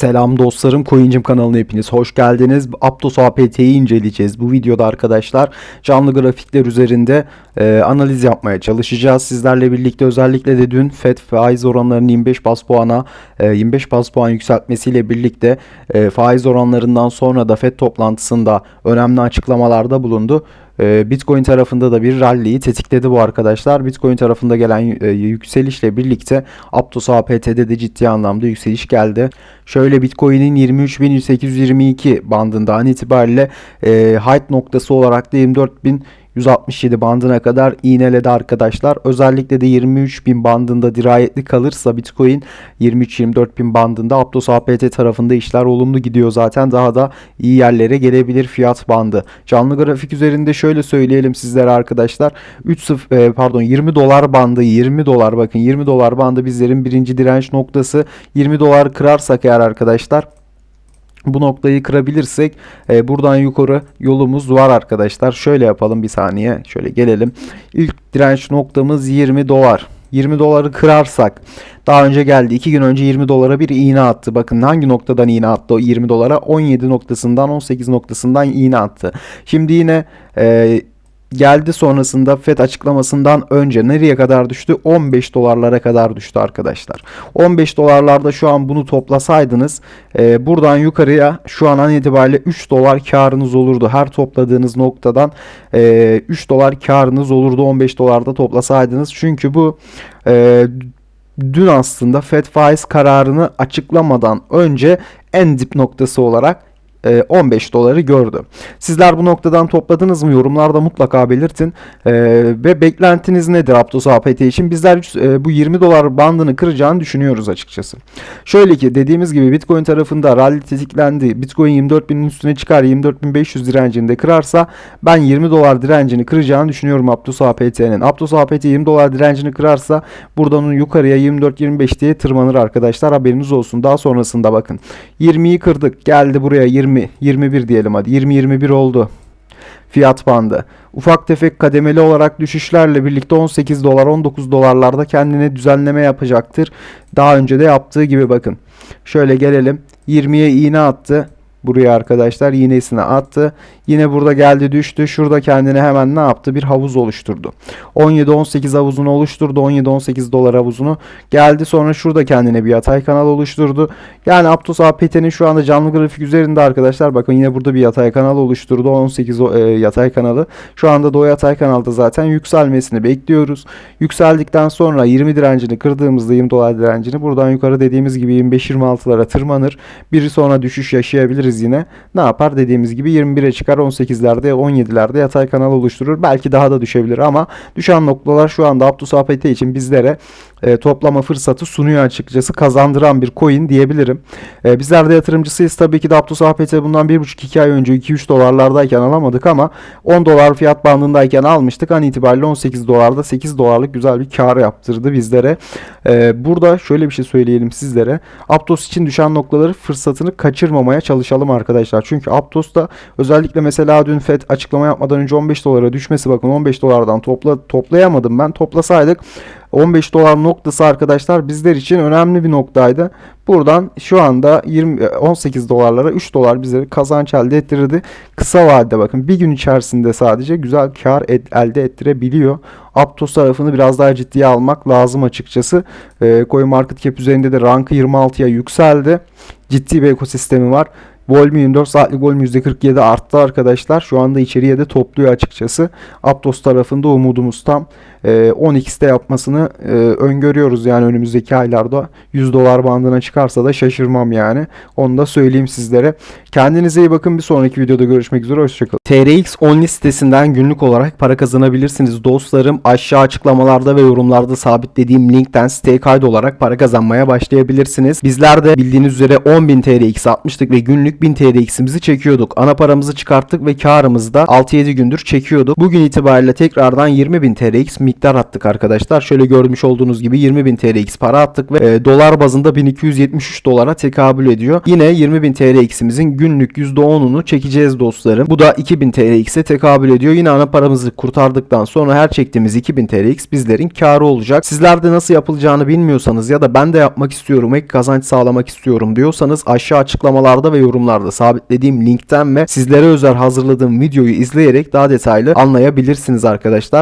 Selam dostlarım, Coincim kanalına hepiniz hoş geldiniz. Aptos APT'yi inceleyeceğiz bu videoda arkadaşlar. Canlı grafikler üzerinde e, analiz yapmaya çalışacağız. Sizlerle birlikte özellikle de dün FED faiz oranlarının 25 bas puana e, 25 bas puan yükseltmesiyle birlikte e, faiz oranlarından sonra da FED toplantısında önemli açıklamalarda bulundu. E, Bitcoin tarafında da bir rally'yi tetikledi bu arkadaşlar. Bitcoin tarafında gelen e, yükselişle birlikte Aptos APT'de de ciddi anlamda yükseliş geldi. Şöyle Bitcoin'in 23.822 bandında an itibariyle e, height noktası olarak da 24.000 167 bandına kadar iğneledi arkadaşlar. Özellikle de 23 bin bandında dirayetli kalırsa Bitcoin 23-24 bin bandında Aptos APT tarafında işler olumlu gidiyor zaten. Daha da iyi yerlere gelebilir fiyat bandı. Canlı grafik üzerinde şöyle söyleyelim sizlere arkadaşlar. 3 e, pardon 20 dolar bandı 20 dolar bakın 20 dolar bandı bizlerin birinci direnç noktası 20 dolar kırarsak eğer arkadaşlar bu noktayı kırabilirsek e, buradan yukarı yolumuz var arkadaşlar. Şöyle yapalım bir saniye. Şöyle gelelim. İlk direnç noktamız 20 dolar. 20 doları kırarsak daha önce geldi 2 gün önce 20 dolara bir iğne attı. Bakın hangi noktadan iğne attı o 20 dolara 17 noktasından 18 noktasından iğne attı. Şimdi yine e, geldi sonrasında FED açıklamasından önce nereye kadar düştü? 15 dolarlara kadar düştü arkadaşlar. 15 dolarlarda şu an bunu toplasaydınız e, buradan yukarıya şu an an itibariyle 3 dolar karınız olurdu. Her topladığınız noktadan e, 3 dolar karınız olurdu 15 dolarda toplasaydınız. Çünkü bu e, dün aslında FED faiz kararını açıklamadan önce en dip noktası olarak 15 e, doları gördü. Sizler bu noktadan topladınız mı? Yorumlarda mutlaka belirtin. E, ve beklentiniz nedir Aptos APT için? Bizler e, bu 20 dolar bandını kıracağını düşünüyoruz açıkçası. Şöyle ki dediğimiz gibi Bitcoin tarafında rally tetiklendi. Bitcoin 24.000'in üstüne çıkar 24.500 direncinde kırarsa ben 20 dolar direncini kıracağını düşünüyorum Aptos APT'nin. Aptos APT 20 dolar direncini kırarsa buradan yukarıya 24-25 diye tırmanır arkadaşlar. Haberiniz olsun. Daha sonrasında bakın. 20'yi kırdık. Geldi buraya 20 20, 21 diyelim hadi. 20-21 oldu. Fiyat bandı. Ufak tefek kademeli olarak düşüşlerle birlikte 18 dolar 19 dolarlarda kendine düzenleme yapacaktır. Daha önce de yaptığı gibi bakın. Şöyle gelelim. 20'ye iğne attı. Buraya arkadaşlar iğnesine attı. Yine burada geldi düştü. Şurada kendine hemen ne yaptı? Bir havuz oluşturdu. 17-18 havuzunu oluşturdu. 17-18 dolar havuzunu. Geldi sonra şurada kendine bir yatay kanal oluşturdu. Yani Aptos APT'nin şu anda canlı grafik üzerinde arkadaşlar. Bakın yine burada bir yatay kanal oluşturdu. 18 e, yatay kanalı. Şu anda da o yatay kanalda zaten yükselmesini bekliyoruz. Yükseldikten sonra 20 direncini kırdığımızda 20 dolar direncini buradan yukarı dediğimiz gibi 25-26'lara tırmanır. Bir sonra düşüş yaşayabiliriz yine. Ne yapar? Dediğimiz gibi 21'e çıkar 18'lerde 17'lerde yatay kanal oluşturur. Belki daha da düşebilir ama düşen noktalar şu anda Aptus APT için bizlere e, toplama fırsatı sunuyor açıkçası. Kazandıran bir coin diyebilirim. E, bizler de yatırımcısıyız. Tabii ki de Aptos APT bundan 1,5-2 ay önce 2-3 dolarlardayken alamadık ama 10 dolar fiyat bandındayken almıştık. An itibariyle 18 dolarda 8 dolarlık güzel bir kar yaptırdı bizlere. E, burada şöyle bir şey söyleyelim sizlere. Aptos için düşen noktaları fırsatını kaçırmamaya çalışalım arkadaşlar. Çünkü Aptos'ta özellikle mesela dün FED açıklama yapmadan önce 15 dolara düşmesi bakın 15 dolardan topla toplayamadım ben. Toplasaydık 15 dolar noktası arkadaşlar bizler için önemli bir noktaydı. Buradan şu anda 20 18 dolarlara 3 dolar bizlere kazanç elde ettirirdi. Kısa vadede bakın bir gün içerisinde sadece güzel kar et, elde ettirebiliyor. Aptos tarafını biraz daha ciddiye almak lazım açıkçası. E, Coin Market Cap üzerinde de rankı 26'ya yükseldi. Ciddi bir ekosistemi var. Volüm 24 saatlik volüm %47 arttı arkadaşlar. Şu anda içeriye de topluyor açıkçası. Aptos tarafında umudumuz tam. E, 10x'te yapmasını e, öngörüyoruz yani önümüzdeki aylarda 100 dolar bandına çıkarsa da şaşırmam yani. Onu da söyleyeyim sizlere. Kendinize iyi bakın. Bir sonraki videoda görüşmek üzere. Hoşçakalın. TRX Only sitesinden günlük olarak para kazanabilirsiniz. Dostlarım aşağı açıklamalarda ve yorumlarda sabitlediğim linkten siteye kaydolarak para kazanmaya başlayabilirsiniz. Bizler de bildiğiniz üzere 10.000 TRX atmıştık ve günlük 1000 TRX'imizi çekiyorduk. Ana paramızı çıkarttık ve karımızı da 6-7 gündür çekiyorduk. Bugün itibariyle tekrardan 20.000 TRX miktar attık arkadaşlar. Şöyle görmüş olduğunuz gibi 20.000 TRX para attık ve e, dolar bazında 1273 dolara tekabül ediyor. Yine 20.000 TRX'imizin günlük %10'unu çekeceğiz dostlarım. Bu da 2000 2000 TLX'e tekabül ediyor. Yine ana paramızı kurtardıktan sonra her çektiğimiz 2000 TLX bizlerin karı olacak. Sizler de nasıl yapılacağını bilmiyorsanız ya da ben de yapmak istiyorum, ek kazanç sağlamak istiyorum diyorsanız aşağı açıklamalarda ve yorumlarda sabitlediğim linkten ve sizlere özel hazırladığım videoyu izleyerek daha detaylı anlayabilirsiniz arkadaşlar.